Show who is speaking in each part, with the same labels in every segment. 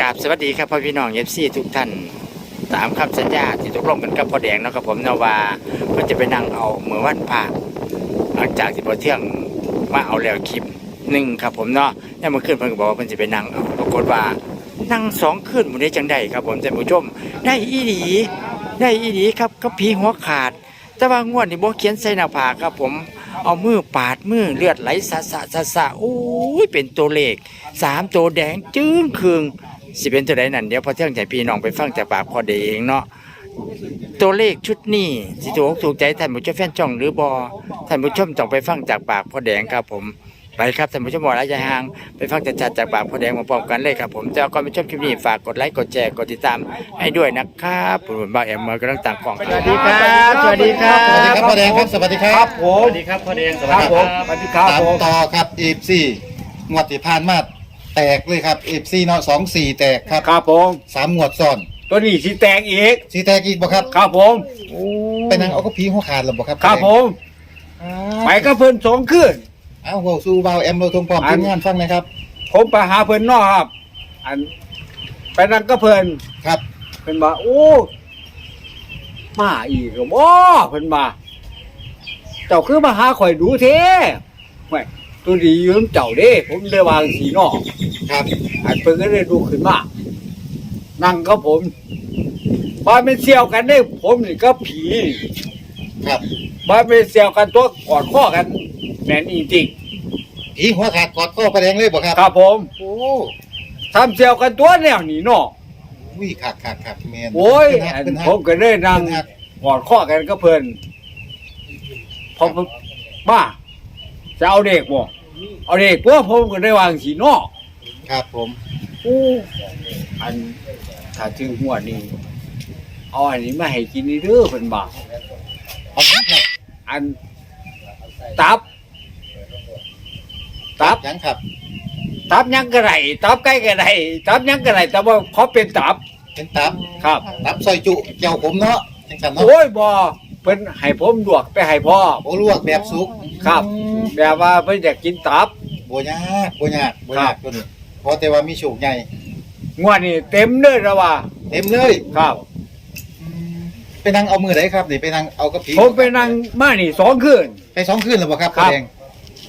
Speaker 1: กราบสวัสดีครับพ่อพี่น้องเอฟซีทุกท่านตามคำสัญญาที่ตกลงกันกับพ่อแดงนะครับผมนาวาเพิ่นจะไปนั่งเอาเมื่อวันพระหลังจากที่พอเที่ยงมาเอาแล้วคลิปหนึ่งครับผมเนาะแล้วเมื่อคืนเพิ่นก็บอกว่าเพิ่นจะไปนั่งเอาปรากฏว่านั่งสองคืนหมดได้จังได้ครับผมท่านผู้ชมได้อีหลีได้อีหลีครับก็ผีหัวขาด แต่ว่างวดนี่บ่เขียนใส่หน้าผากครับผมเอามือปาดมือเลือดไหลสะสะสะสะโอ้ยเป็นตัวเลขสามตัวแดงจึ้งคืง สิเป็นตัวใดนั่นเดี๋ยวพอเที่ยงใจพี่น้องไปฟังจากปากพอเดเองเนาะตัวเลขชุดนี้สิถูกอกถูกใจท่านผู้ชมแฟนช่องหรือบอท่านผู้ชมต้องไปฟังจากปากพ่อแดงครับผมไปครับท่านผู้ชมบอระยะห่างไปฟังจัดๆจากปากพ่อแดงมาพร้อมกันเลยครับผมแต่ก่อนไปชมคลิปนี้ฝากกดไลค์กดแชร์กดติดตามให้ด้วยนะครับผมบ้าแอมเมอร์กำลังต่างกล่องสวัสดีครับสวัสดีครับ
Speaker 2: สวัสดีครับพ่อแดงครับสวัสดีค
Speaker 3: ค
Speaker 2: รั
Speaker 3: รั
Speaker 2: บบ
Speaker 3: ผม
Speaker 4: สวัสดีครับพ่อแดงส
Speaker 3: ค
Speaker 4: วัส
Speaker 3: รับ
Speaker 4: ดี
Speaker 3: ผ
Speaker 4: ครั
Speaker 3: ม
Speaker 4: บ
Speaker 3: สวัสดีครับ
Speaker 2: ตาม
Speaker 3: ผม
Speaker 2: ต่อครับเอฟซีงวดที่ผ่านมา แตกเลยครับเอฟซีเนาะสองสี่แตกครับ
Speaker 3: ครับผม
Speaker 2: สามงวดซ้อน
Speaker 3: ตัวนี้สีแตกอีก
Speaker 2: สีแตกอีกบ่ครับ
Speaker 3: ครับผม
Speaker 2: ไปนั่งเอาก็พีหัวขาดหรือบ่ครับ
Speaker 3: ครับผมไป
Speaker 2: ไป
Speaker 3: ก็เพิ่นสองคืน
Speaker 2: เอาเว้าสู้เบาวแอมเราทงพร้อม
Speaker 3: อัน
Speaker 2: ทีมงานฟังหนะครับ
Speaker 3: ผมไปหาเพิ่นเนอกครับ อัน ไปนั่งก็เพิ่น
Speaker 2: ครับ
Speaker 3: เพิ่นว่าโอ้มาอีกแล้วบ่เพิ่นว่าเจ้าคือมาหาข่อยดูเท่ไม่ตัวดีอยืมเจ้าเด้ ผมได้วางสีนอก
Speaker 2: ครับ
Speaker 3: อันเพิ่นก็เลยดูขึ้นมานั่งก็ผมบ้านเป็นเสี่ยวกันได้ผมนี่ก็ผี
Speaker 2: ครับ
Speaker 3: บ้านเป็นเสี่ยวกันตัวกอดข้อกันแน่นจริง
Speaker 2: ผีหัวขาดกอดข้อประแดงเลยบ่ครับ
Speaker 3: ๆครับผม
Speaker 2: โอ้
Speaker 3: ทำเสี่ยวกันตัวแนวนี้เนาะ
Speaker 2: วิ่ขาดขาดขาดแมน
Speaker 3: โอ้ย
Speaker 2: ขึ้น
Speaker 3: อั
Speaker 2: หัก
Speaker 3: น
Speaker 2: ขึ้นหั
Speaker 3: ผ
Speaker 2: ก
Speaker 3: มก็เลยนั่ง
Speaker 2: ขึ้นหัก
Speaker 3: กอดข้อกันก็เพลินพอบ้าจะเอาเด็กบ่เอาเด็กพวกผมก็ได้วางสีนอก
Speaker 2: ครับผม
Speaker 3: อู้อันถ้าถึงหัวดนี้เอาอันนี้มาให้กินนี่เด้อเพิ่นบ่า
Speaker 2: เอาครับ
Speaker 3: อันตับ ตับ
Speaker 2: ยังครับ
Speaker 3: ตับหยังกระไรตับไก่กระไรตับหยังกระไรแต่ว่าเขาเป็นตับ
Speaker 2: เป็นตับ
Speaker 3: ครับ
Speaker 2: ตับซอยจุเจ้าผมเนาะจังสันเนาะ
Speaker 3: โอ้ยบ่เพิ่นให้ผมดวกไปให้พ่อ
Speaker 2: โอ้ลวกแบบสุก
Speaker 3: ครับ แบบว่าเพิ่นอยากกินตับ
Speaker 2: บ่ยากบ่ยากบ่
Speaker 3: ครั
Speaker 2: ยา
Speaker 3: บ
Speaker 2: กตัวนี้ เพราะแต่ว่ามีโชคใหญ่
Speaker 3: งวดนี้เต็มเลยแล้วว่า
Speaker 2: เต็มเลย
Speaker 3: ครับ
Speaker 2: ไปนั่งเอามือไหนครับนี่ไปนั่งเอากระผี
Speaker 3: ผมไปนั่งมานี่สองคืน
Speaker 2: ไปสองคืนแล้วบ่ครับ
Speaker 3: ครับ
Speaker 2: แดง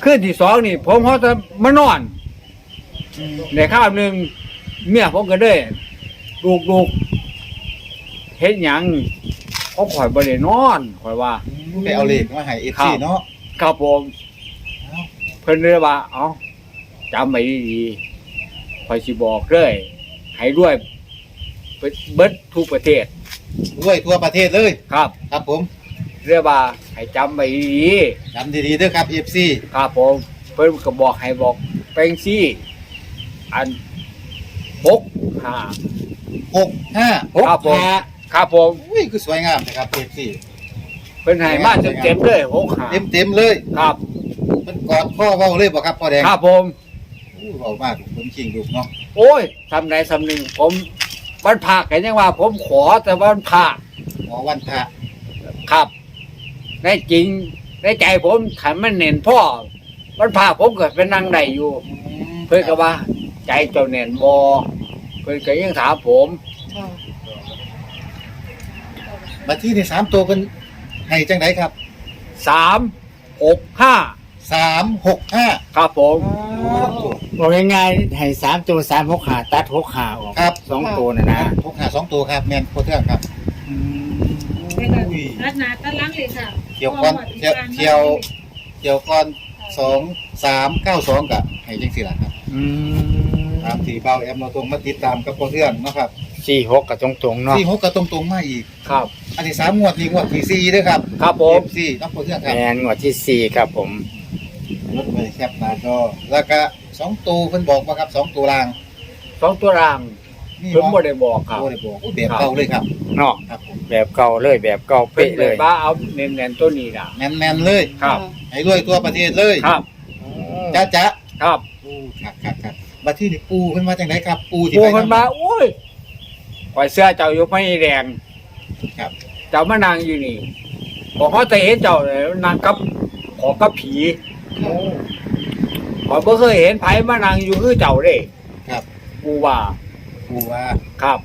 Speaker 3: คืนที่สองนี่ ผมเขาจะมานอนในข้าวหนึ่งเมียผมก็เลยลูกลูกๆเฮ็ดหยังเขาข่อยบ่ได้นอนข่อยว่า
Speaker 2: ไปเอาเลขมาให้เอฟ
Speaker 3: ครั
Speaker 2: ซี
Speaker 3: บ
Speaker 2: เนาะ
Speaker 3: ครับผม
Speaker 2: เอ้า
Speaker 3: เพิ่นเลยว่า เอ้าจำไว้ดีๆ ข่อยสิบอกเลยให้ด้วยเบิดทุกประเทศ
Speaker 2: ด้วยทั่วประเทศเลย
Speaker 3: ครับ
Speaker 2: ครับผม
Speaker 3: เรียกว่าให้จำไว้ดี
Speaker 2: จำดีๆเด้อครับเอฟซี
Speaker 3: ๆครับผมเพิ่นก็บอกให้บอกเป็นซี่อันหกห้า
Speaker 2: หกห้าหก
Speaker 3: ครับผม
Speaker 2: ห้า
Speaker 3: ครับผม
Speaker 2: อุ้ยคือสวยงามนะครับเอฟซี
Speaker 3: เพิ่นให้มาเต็มๆเลยหกห้า
Speaker 2: เต็มเต็มๆเลย
Speaker 3: ครับ
Speaker 2: มันกอดข้อเว้าเลยบ่ครับพ่อแดง
Speaker 3: ครับผม
Speaker 2: อู้เว้ามากผมชิงลูกเนาะ
Speaker 3: โอ้ยทำไหนทำหนึ่งผมวันพระกันยังว่า ผมขอแต่วันพระ
Speaker 2: หมอวันพระ
Speaker 3: ครับในจริงในใจผมขันมันเน่นพ่อวันพระผมก็เป็นนั่งได้อยู่ เพื่อนก็ว่า ใจเจ้าเน่นบอเพื่อนก็ยังถามผม
Speaker 2: มาที่นี่สามตัวเป็นให้จังไดครับ
Speaker 3: สามหกห้า
Speaker 2: สามหกห้า
Speaker 3: ครับผม
Speaker 1: บอกง่ายๆให้สามตัวสามหกขาตัดหกขาออก
Speaker 2: ครับ
Speaker 1: สองตัวนะนะ
Speaker 2: หกห้าสองตัวครับแมนโคเทืองครับอุ้ย
Speaker 4: รัดหนาตัดหลังเลยค่ะ
Speaker 2: เที่ยวก้อนเที่ยวเที่ยวเที่ยวก้อนสองสามเก้าสองกับให้จังสี่ละครับ
Speaker 1: อืม
Speaker 2: ตามที่เบาแอมเราตรงมาติดตามกับโคเทืองเนาะครับ
Speaker 1: สี่หกกับตรงตรงๆเนาะ
Speaker 2: สี่หกก็ตรงตรงๆมาอีก
Speaker 3: ครับ
Speaker 2: อันนี้สามงวดนี่งวดที่สี่เด้วยครับ
Speaker 3: ครับผม
Speaker 2: สี่น้องโคเทืองครับ
Speaker 1: แมนงวดที่สี่ครับผม
Speaker 2: รถไปแคบหนาจอแล้วก็สองตัวเพิ่นบอกว่าครับสองตัวราง
Speaker 3: สองตัวราง
Speaker 2: นี่
Speaker 3: ผมบ่ได้บอกครับ
Speaker 2: โอ้ได้บอกโอ้แบบเก่าเลยครับ
Speaker 1: เนาะ
Speaker 2: ครับผม
Speaker 1: แบบเก่าเลยแบบเก่า
Speaker 3: เป็น
Speaker 1: เป๊ะ
Speaker 3: เล
Speaker 1: เลยย
Speaker 3: บ้าเอาเน้นๆตัวนี้นะ
Speaker 2: แมนๆเลย
Speaker 3: ครับ
Speaker 2: ให้รวยตัวประเทศเลย
Speaker 3: ครับ
Speaker 2: จ้าจ้า
Speaker 3: ครับ
Speaker 2: โอ้ครับครับครับบัดที่นี่ปูเพิ่นมาจังไดครับ ปูที่
Speaker 3: ปู
Speaker 2: ไป
Speaker 3: มันมาโอ้ยข่อยเสื้อเจ้าอยู่ไม่แดง
Speaker 2: ครับ
Speaker 3: เจ้ามานั่งอยู่นี่บอกเขาแต่เห็นเจ้าเลยนั่งกับขอกับผี
Speaker 2: โอ้
Speaker 3: ขอยบ่เคยเห็นไผมานั่งอยู่คือเจ้าเด้
Speaker 2: ครับ
Speaker 3: กูว่า
Speaker 2: ปูว่า
Speaker 3: ครับ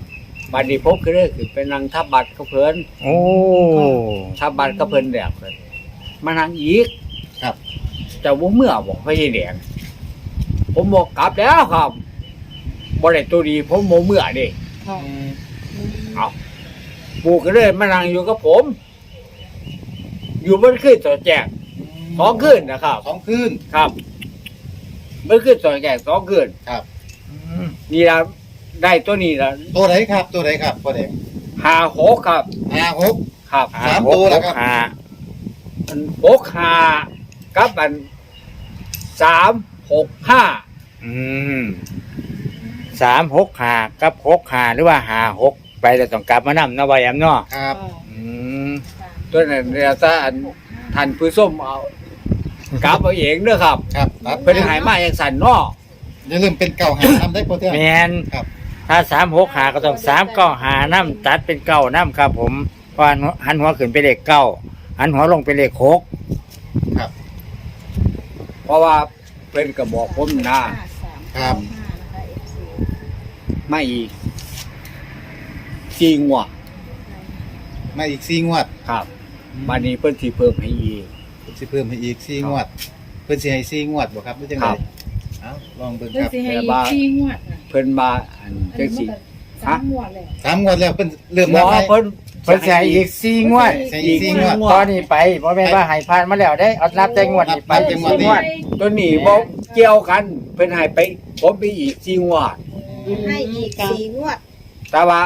Speaker 3: บัดนี้ผมก็เลยขึ้นไปนั่งทับบัตรเขาเพิ่น
Speaker 1: โอ้
Speaker 3: ทับบัตรเขาเพิ่นแบบเพิ่นมานั่งอีก
Speaker 2: ครับ
Speaker 3: เจ้าบ่เมื่อบอกพี่แดงผมบอกกลับแล้วครับบ่ได้ตัวดีผมบ่เมื่อเด้
Speaker 2: อืม
Speaker 3: ปู่ก็เลยมานั่งอยู่กับผม อยู่บนขึ้นต่อแจก สองขึ้นนะครับ
Speaker 2: สองคืน
Speaker 3: ครับบนขึ้นต่อแจกสองขึ้น
Speaker 2: ครับ
Speaker 3: นี่ละได้ตัวนี้ละ
Speaker 2: ตัวไหนครับ ตัวไหนครับพ่อแดง
Speaker 3: หาหกครับ
Speaker 2: ห้าหก
Speaker 3: ครับ
Speaker 2: สามตัวแล้วครับ
Speaker 1: ห้า
Speaker 3: อันหกหากับอันสามหกห้า
Speaker 1: อืมสามหกหากับหกหาหรือว่าหาหกไปแต่ต้องกลับมานำเนาะบายมเนาะ
Speaker 2: ครับ
Speaker 1: อืม
Speaker 3: ตัวนั้นเดี๋ยวถ้าอันท่านผู้ส้มเอา กลับเอาเองเด้อครับ
Speaker 2: ครับครับ
Speaker 3: เป็นหายมาอย่างสันเนาะ
Speaker 2: อย่าลืมเป็นเก่าหาทำได้พ่อเทื่อง
Speaker 1: แมน
Speaker 2: ครับ
Speaker 1: ถ้าสามหกหาก็ต้องสามเก้าหาน้ำตัดเป็นเก้าน้ำครับ ผมเพราะหันหัวหันหัวขึ้นเป็นเลขเก้าหันหัวลงเป็นเลขหก
Speaker 2: ครับ
Speaker 3: เพราะว่าเป็นกระบอกผมนะ
Speaker 2: ครับ
Speaker 3: ไม่อีกจริงว่ะ
Speaker 2: มาอีกสี่งวด
Speaker 3: ครับบันนี้เพิ่นสิเพิ่มให้อีก
Speaker 2: เพิ่นสิเพิ่มให้อีกสี่งวด เพิ่นสิให้สี่งวดบ่ครับหรือจัง
Speaker 3: ค
Speaker 2: ได
Speaker 3: รับ
Speaker 2: เอ้าลองเบิ่ง
Speaker 4: เพิ่
Speaker 2: คนรับ
Speaker 4: สิให้อีกสี่งวดน่ะ
Speaker 3: เพิ่นมาอัน
Speaker 4: อัน
Speaker 3: จัง
Speaker 4: นี้
Speaker 3: สิ
Speaker 4: มันก็สามงวดเลย
Speaker 2: สามงวดแล้วเพิ่นเริ่ม
Speaker 3: หม
Speaker 2: นับ
Speaker 3: อ
Speaker 2: ให้
Speaker 3: เพิ่น
Speaker 1: เพิ่นจะให้อีกสี่งวด
Speaker 2: ใช่อีกสี่งวด
Speaker 1: ตอนนี้ไปบ่แม่นว่าให้ผ่านมาแล้วได้เอานับแต่งวดนี้ไป
Speaker 2: นับแต่งวดนี้
Speaker 3: ตัวนี้บ่เกี่ยวกัน เพิ่นให้ไปผมไปอีกจริงว่ะ
Speaker 5: ให้อีกสี่งวด
Speaker 3: แต่ว่า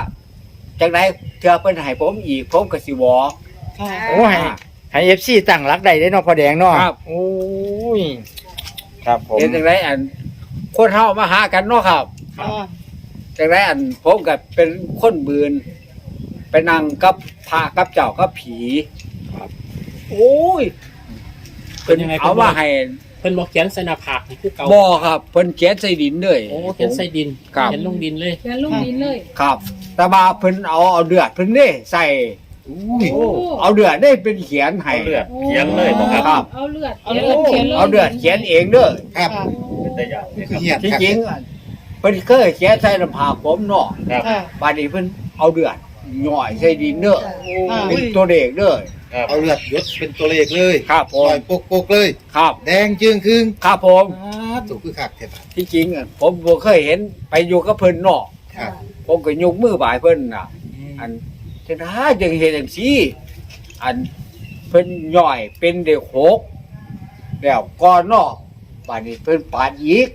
Speaker 3: จังไดเทื่อเพิ่นให้ผมอีกผมก็สิบอก
Speaker 5: ค่ะ
Speaker 1: โอ้ให้ ให้เอฟซีตั้งรักได้ได้เนาะพ่อแดงเนาะ
Speaker 3: ครับ
Speaker 1: โอ้ยครับผม
Speaker 3: เห็นจังไดอันคนเฮามาหากันเนาะครับจังไรอันผมกับเป็นคนบืนไปนั่งกับพระกับเจ้ากับผีโอ้ย
Speaker 6: เป็นยังไง
Speaker 3: เอาว่าให้
Speaker 6: เพิ่นบอกเขียนใส่หน้าผากนี่คือเก่า
Speaker 3: บ่ครับเพิ่นเขียนใส่ดินเลย
Speaker 6: โอ้เขียนใส่ดิน
Speaker 3: ครับ
Speaker 6: เขียนลงดินเลย
Speaker 4: เขียนลงดินเลย
Speaker 3: ครับ แต่ว่าเพิ่นเอาเอาเดือดเพิ่นเด้ใส่
Speaker 2: อุ้ย
Speaker 4: โอ้
Speaker 3: เอาเดือดได้เป็นเขียนให้
Speaker 6: เอาเลือดเขียนเลยบ่ครับ
Speaker 3: ครับ
Speaker 4: เอาเลือด
Speaker 5: เอาเลือดเขียนเลย
Speaker 3: เอาเดือดเขียนเองเด้อ
Speaker 2: ครับ
Speaker 5: ค่ะ
Speaker 6: เป็นตะยาน
Speaker 2: นี่คือเหียด
Speaker 3: ที่
Speaker 2: ครับ
Speaker 3: จริงอะเพิ่นเคยเขียนใส่ลำพาผมเนาะ
Speaker 6: ครับ
Speaker 5: ค่ะ
Speaker 3: บัดนี้เพิ่นเอาเดือดหน่อยใส่ดินเด้อ
Speaker 5: ค่ะ
Speaker 3: เป็นตัวเด็กเด้อ
Speaker 6: ครับ
Speaker 2: เอาเลือดยศเป็นตัวเลขเลย
Speaker 3: ครับผ
Speaker 2: ปล่
Speaker 3: ม
Speaker 2: อยปกๆเลย
Speaker 3: ครับ
Speaker 2: แดงจึงครึ่ง
Speaker 3: ครับผม
Speaker 2: อ่าถูกคือคักแท้บาด
Speaker 3: ที่จริงอะผมบ่เคยเห็นไปอยู่กับเพิ่นเนาะ
Speaker 2: ครับ
Speaker 3: ผมก็ยกมือบ่ายเพิ่นน่ะ
Speaker 2: อืม
Speaker 3: อัน จะได้จังเฮ็ดจังซี่อันเพิ่นย่อยเป็นเด็กหกแล้วก่อนเนาะบัดนี้เพิ่นปาดอีก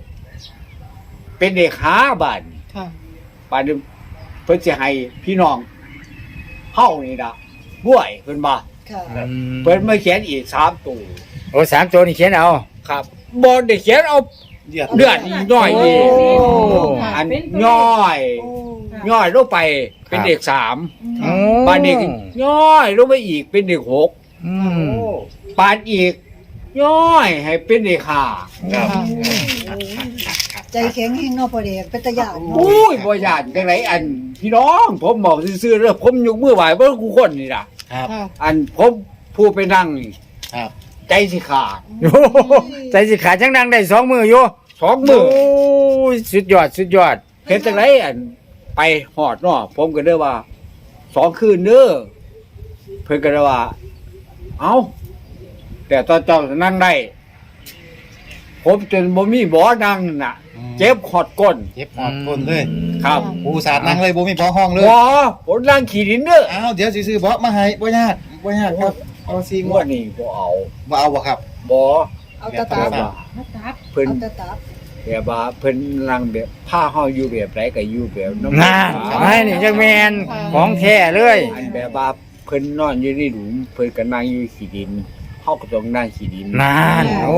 Speaker 3: เป็นเด็กหาบัด
Speaker 5: ค่ะ
Speaker 3: บัดนี้เพิ่นสิให้พี่น้องเฮานี่ล่ะบ้วยเพิ่นบ่า
Speaker 5: ค่ะ
Speaker 1: อืม
Speaker 3: เพิ่นมาเขียนอีก3ตัว
Speaker 1: โอ้สามตัวนี่เขียนเอา
Speaker 3: ครับบ่ได้เขียนเอา
Speaker 2: เลือด
Speaker 3: เลือดอีกหน่อยอีก
Speaker 1: โอ้
Speaker 3: อันย่อย
Speaker 5: โอ้
Speaker 3: ย่อยลงไปเป็นเด็กสาม
Speaker 1: โอ้
Speaker 3: ปานเด็กย่อยลงไปอีกเป็นเด็กหก
Speaker 1: อืม
Speaker 3: ปานอีก ย่อยให้เป็นเด็กห้า
Speaker 6: ครับ
Speaker 5: ใจแข็งแห้งเนอกประเดี๋ยวเป็นตะยานเนาะ
Speaker 3: อุ้ยบ่ยานจังไรอัน พี่น้องผมบอกซื่อๆเด้อผมยกมือไหว้เบิ่งกูคนนี่ล่ะ
Speaker 2: ครับ
Speaker 5: ค่ะ
Speaker 3: อันผมผู้ไปนั่งนี่
Speaker 2: ครับ
Speaker 3: ใจสิขาด
Speaker 1: โอ้โหใจสิขาดจังดังได้สองมืออยู่
Speaker 3: สองมือ
Speaker 1: โอ้ยสุดยอดสุดยอด
Speaker 3: เห็นจังไรอัน ไปหอดเนาะผมก็เด้อว่าสองคืนเด้อเพิ่นก็เด้อว่า เอ้าแต่ตอนเจ้านั่งได้ ผมจนบ่มีบ่อนั่งน่ะ เจ็บขอดก้น
Speaker 2: เจ็บหอดคนเลย
Speaker 3: ครับ
Speaker 2: ปูสาดนั่งเลยบ่มีบ่ห้องเลย
Speaker 3: บ่ผมนั่งขี่ดินเด้อ
Speaker 2: อ้าวเดี๋ยวสิซื้อเบาะมาให้บ่ยากบ่ยากครับเอาซีง
Speaker 3: ง
Speaker 2: ว
Speaker 3: ว
Speaker 2: ด
Speaker 3: ดนี้บ่เอา
Speaker 2: บ่เอาบ่ครับ
Speaker 3: บ่
Speaker 5: เอาตะ
Speaker 3: แบ
Speaker 5: ตา
Speaker 3: บว่า
Speaker 4: มาตับ
Speaker 3: เพิ่น
Speaker 5: เอาตะตา
Speaker 3: แบบว่าเพิ่นนั่งแบบผ้าเฮาอยู่แบบไรก็อยู่แบบน้ำ
Speaker 1: น่าไอ้นี่จังแมนของแท้เลย
Speaker 3: อันแบบว่าเพิ่นนอนอยู่ในหลุมเพิ่นก็นั่งอยู่ขี้ดิน เฮาก็ต้องนั่งขี้ดิน
Speaker 1: นานโอ้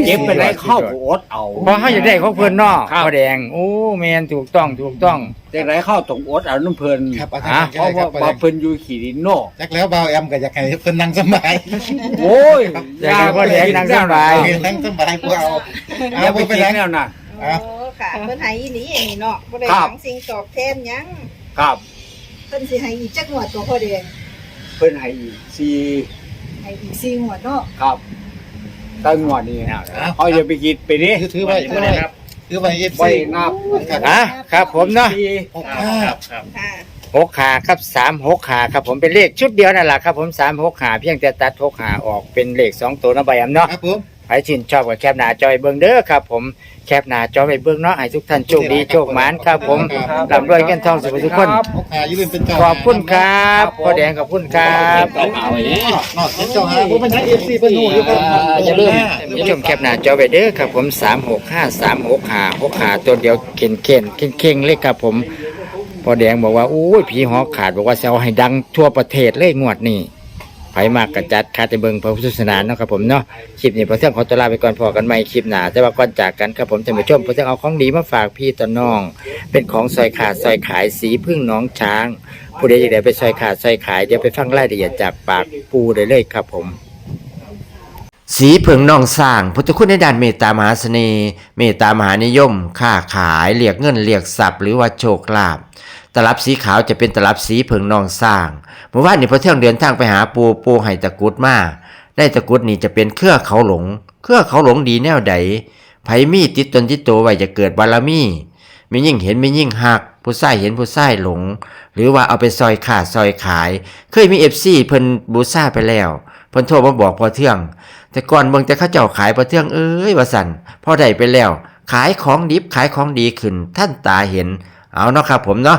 Speaker 1: ย
Speaker 3: เจ็บไปได้เข้าก็อดเอา
Speaker 1: เพราะเขาอยากได้ของเพิ่นเนาะ
Speaker 3: ครับ
Speaker 1: พ่อแดง โอ้แมนถูกต้องถูกต้อง
Speaker 3: จังไรเข้าต้องอดเอาน้ำเพิ่น
Speaker 2: ครับเอา
Speaker 1: ฮะ
Speaker 2: ทาง
Speaker 3: เพ
Speaker 2: กัน
Speaker 3: ราะ
Speaker 2: ได้ค
Speaker 3: ว่า
Speaker 2: รับ
Speaker 3: ว่าเพิ่นอยู่ขี้ดินเนาะ
Speaker 2: จักแล้วบ่าวแอมก็อยากให้เพิ่นนั่งสบาย
Speaker 3: โอ้ย
Speaker 1: อยากให้พ่อแดงนั่งสบาย
Speaker 2: เพิ่นนั่งสบายกูเอา
Speaker 3: อ
Speaker 2: เอา
Speaker 3: ย่าไป
Speaker 2: บ่เป็น
Speaker 3: คิ
Speaker 2: ไร
Speaker 3: ดแล้วนะ
Speaker 5: โอ้ค่ะเพิ่นให้อีหลีอย่างนี้เนาะบ่ได้
Speaker 3: ครับ
Speaker 5: หวังสิ่งตอบแทนหยัง
Speaker 3: ครับ
Speaker 5: เพิ่นสิให้อีกจักงวดตัวพ่อแดง
Speaker 3: เพิ่นให้อีกสี่
Speaker 5: ให้อีกสี่งวดเนาะ
Speaker 3: ครับตั้งงวดนี้นะ
Speaker 2: เอา
Speaker 3: เขาอย่าไปคิดไปนี่
Speaker 2: ถือถือไว้ถือไว้
Speaker 6: ครับ
Speaker 2: คือไปเอฟ
Speaker 3: ไว้
Speaker 2: ซี
Speaker 3: นับ
Speaker 1: อะครับผมเนาะ
Speaker 3: สี่
Speaker 2: หกห้า
Speaker 6: ครับครับ
Speaker 1: หกขาครับสามหกขาครับผมเป็นเลขชุดเดียวนั่นแหละครับผมสามหกขาเพียงแต่ตัดหกขาออกเป็นเลขสองตัวนะใบแอมเนาะ
Speaker 2: ครับผม
Speaker 1: ใครชื่นชอบกับแคปหน้าจอยเบิ้งเด้อครับ ผมแคปหน้าจอไปเบิ้งเนาะให้ทุกท่านโชคดีโชคหมานครับ ผมร่ำรวยเงินทองสุขทุกคน
Speaker 2: หกห้าอย่าลืมเป็นเจ้า
Speaker 1: ขอบคุณครับพ่อแดงขอบคุณครับ
Speaker 6: เก่าเอาไว้เนี่ย
Speaker 2: นอกเป็นเจ้าหาผมเป็นเอฟซีเป็นหนูอยู่ครับ
Speaker 1: อย่าลืมอย่าลืมแคปหน้าจอไปเด้อครับ ผม3 6 5 3 6 5 6ขาตัวเดียวเข่นเข่นเข่งเข่งๆเลยครับผมพ่อแดงบอกว่าอู้ยผีหอกขาดบอกว่าจะเอาให้ดังทั่วประเทศเลยงวดนี้ ไผมากกระจัดคาแต่เบิงพระพุทธศาสนาเนาะครับผมเนาะคลิปนี้พระเที่ยงขอตัวลาไปก่อนพอกันใหม่คลิปหน้าแต่ว่าก่อนจากกันครับผมท่านผู้ชมพระเที่ยงเอาของดีมาฝากพี่ตอน้อง เป็นของซอยขาดซอยขายสีพึ่งน้องช้าง ผู้ใดอยากได้ไปซอยขาดซอยขายเดี๋ยวไปฟังรายละเอียดจากปากปูได้เลยครับผม สีเผิงน้องสร้างพุทธคุณในด้านเมตตามหาเสน่ห์เมตตามหานิยม ค้าขายเรียกเงินเรียกทรัพย์หรือว่าโชคลาภ ตลับสีขาวจะเป็นตลับสีเผิงนองสร้างเมื่อวานนี้พอเที่ยงเดินทางไปหาปูปูให้ตะกุดมาได้ตะกุดนี่จะเป็นเครือเขาหลง เครือเขาหลงดีแนวใดไผมีติดตนติดตัวไว้จะเกิดบารมีมียิ่งเห็นมียิ่งหัก ผู้ใส่เห็นผู้ใส่หลง หรือว่าเอาไปซอยขาดซอยขาย เคยมีเอฟซีเพิ่นบูซ่าไปแล้วเพิ่นโทรมาบอกพอเที่ยง แต่ก่อนเบิ่งแต่เขาเจ้าขายพอเที่ยงเอ้ยว่าสั่นพอได้ไปแล้ว ขายของดิบขายของดีขึ้นท่านตาเห็น เอาเนาะครับผมเนาะ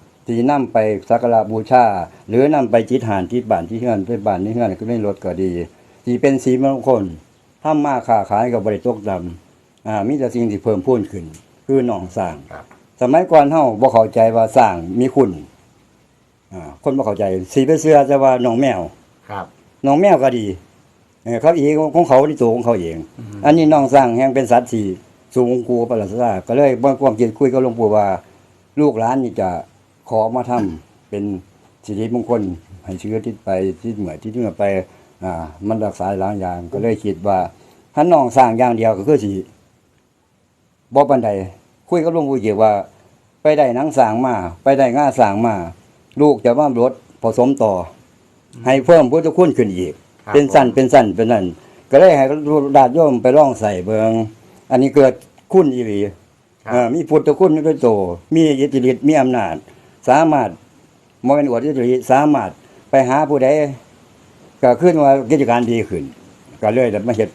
Speaker 7: ที่นำไปสักการะบูชา หรือนำไปจิตหานที่บ้านที่เฮือนไปบ้านที่เฮือนก็ได้รถก็ดีที่เป็นสีมงคลทำมาค้าขายกับบริตกดำอ่ามีแต่สิ่งที่เพิ่มพูนขึ้น คือหนองสร้างสมัยก่อนเฮาบ่เข้าใจว่าสร้างมีคุณอ่าคนบ่เข้าใจ สีไปเสื้อจะว่าหนองแมว
Speaker 1: ครับ
Speaker 7: หนองแมวก็ดีเออเขาอีกของเขาที่ตัวของเขาเอง อันนี้หนองสร้างแห่งเป็นสัตว์ที่สูงกูประหลาดซาก็เลยบ่ความคิดคุยกับหลวงปู่ว่า ลูกหลานนี่จะ ขอมาทำเป็นสิริมงคลให้เชื้อที่ไปที่เหมือที่เหมือไปอ่ามันรักษาหลายอย่างก็เลยคิดว่าถ้าน้องสร้างอย่างเดียวก็คือสิบ่ปานใดคุยกับหลวงปู่เกี่ยวว่า ไปได้หนังสร้างมา ไปได้ง่าสร้างมา ลูกจะว่ารถผสมต่ออให้เพิ่มพุทธคุณขึ้นอีก
Speaker 1: ครับ
Speaker 7: เป็นสั้นเป็นสั้นเป็นนั่นก็เลยให้ดาดโยมไปล่องใส่เบิงอันนี้เกิดคุณอีหลี
Speaker 1: ครับ
Speaker 7: เอ่อมีพุทธคุณด้วยโตมีอิทธิฤทธิ์มีอำนาจ สามารถมองเป็นอวดอิทธิฤทธิ์สามารถไปหาผู้ใดก็ขึ้นว่ากิจการดีขึ้น ก็เลยได้มาเฮ็ด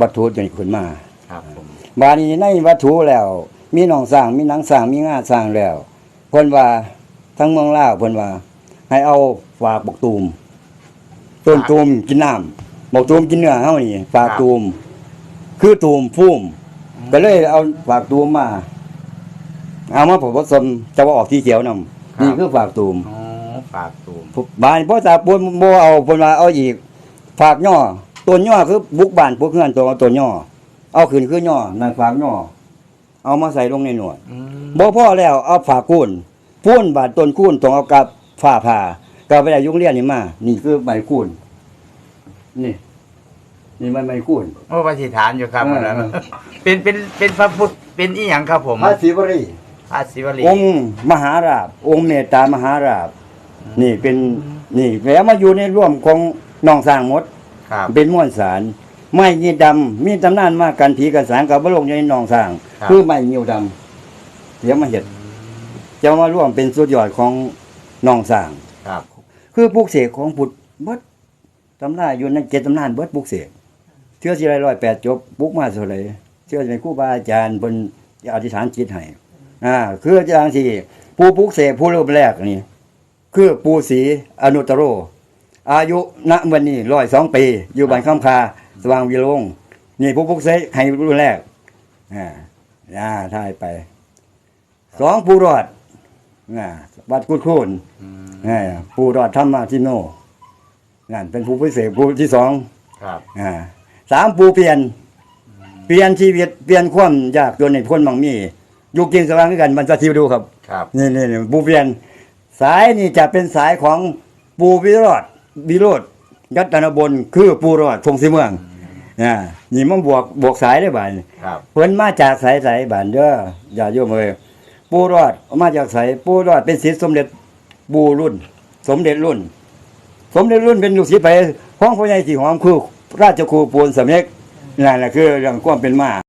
Speaker 7: วัตถุจนขึ้นมา
Speaker 1: ครับผม
Speaker 7: บาดนี้ในวัตถุแล้ว มีหนองสร้างมีหนังสร้างมีงาสร้างแล้วเพิ่นว่าทั้งเมืองลาวเพิ่นว่า ให้เอาฝากบกตูมต้นตูมกินน้ำบกตูมกินเนื้อเฮานี่ฝากตูม คือตูมพุ่มก็เลยเอาฝากตูมมา เอามาผสมจะว่าออกที่เขียวนำนี่คือฝากตูม
Speaker 1: อ๋อฝากตูม
Speaker 7: บานพ่อตาปนบ่เอาเพิ่นว่าเอาอีก ฝากย่อต้นย่อคือบุกบ้านพวกเฮือนตัวต้นย่อเอาขึ้นคือย่อนั่นฝากย่อเอามาใส่ลงในหนวด
Speaker 1: อืม
Speaker 7: บ่พอแล้วเอาฝากคูนพูนบาดต้นคูนต้องเอากับฝ้าผ่าก็ไปได้ยุงเรียนนี่มานี่คือใบคูนนี่ นี่มันใบคูน
Speaker 1: โอ้ปฏิฐานอยู่ครับ
Speaker 7: เออ
Speaker 1: อันนั้น
Speaker 7: เออ
Speaker 1: เป็นเป็นเป็นพระพุทธเป็นอีหยังครับผม
Speaker 7: พระศิวรี
Speaker 1: พระศิวลี
Speaker 7: องค์มหาราบ องค์เมตตามหาราบ นี่เป็นนี่แล้วมาอยู่ในร่วมของน้องสร้างหมด
Speaker 1: ครับ
Speaker 7: เป็นม้วนสาร ไม้ยีดำมีตำนานมากกันผีกันสารกับบลงในหนองสร้าง
Speaker 1: ครับ
Speaker 7: คือไม้ยีดำเดี๋ยวมาเห็ดจะมาร่วมเป็นสุดยอดของหนองสร้าง
Speaker 1: ครับ
Speaker 7: คือปลูกเสกของพุทธเบิดตำนานอยู่ในเจ็ดตำนานเบิดปลูกเสกเชื่อสิไรร้อยแปดจบปลูกมาเท่าไหรเชื่อสิเป็นครูบาอาจารย์บนอธิษฐานจิตให้ อ่าคืออาจารย์ที่ผู้ปลูกเสกผู้เริ่มแรกนี่ คือปูศรีอนุตตโร อายุณวันนี้ร้อยสองปี อยู่บ้านข้ามคา สว่างวิโรงนี่ผู้ปลุกเสกให้รุ่นแรกอ่าอ่าท่ายไปสองผู้รอดอ่าวัดกุดคูนอ่าผู้รอดธรรมาทิโนนั่นเป็นผู้พิเศษผู้ที่สอง
Speaker 1: ครับ
Speaker 7: อ่าสามผู้เปลี่ยน เปลี่ยนชีวิตเปลี่ยนความยากจนในพ้นมังมี อยู่กินสว่างด้วยกันมันจะทิวดูครับ
Speaker 1: ครับ
Speaker 7: นี่นี่นี่ผู้เปลี่ยน สายนี่จะเป็นสายของปูวิโรธวิโรธยัตนบนคือปูรอดทงสีเมืองนะนี่มันบวกบวกสายได้บ่าย
Speaker 1: ครับ
Speaker 7: เพิ่นมาจากสายสายบ้านเด้ออย่าโยมเอ้ยปูรอดมาจากสายปูรอดเป็นศิษย์สมเด็จปูรุ่น สมเด็จรุ่น สมเด็จรุ่นเป็นลูกศิษย์ไปของพ่อใหญ่สีหอมคือราชครูปูนสมเด็จนั่นแหละคือเรื่องความเป็นมา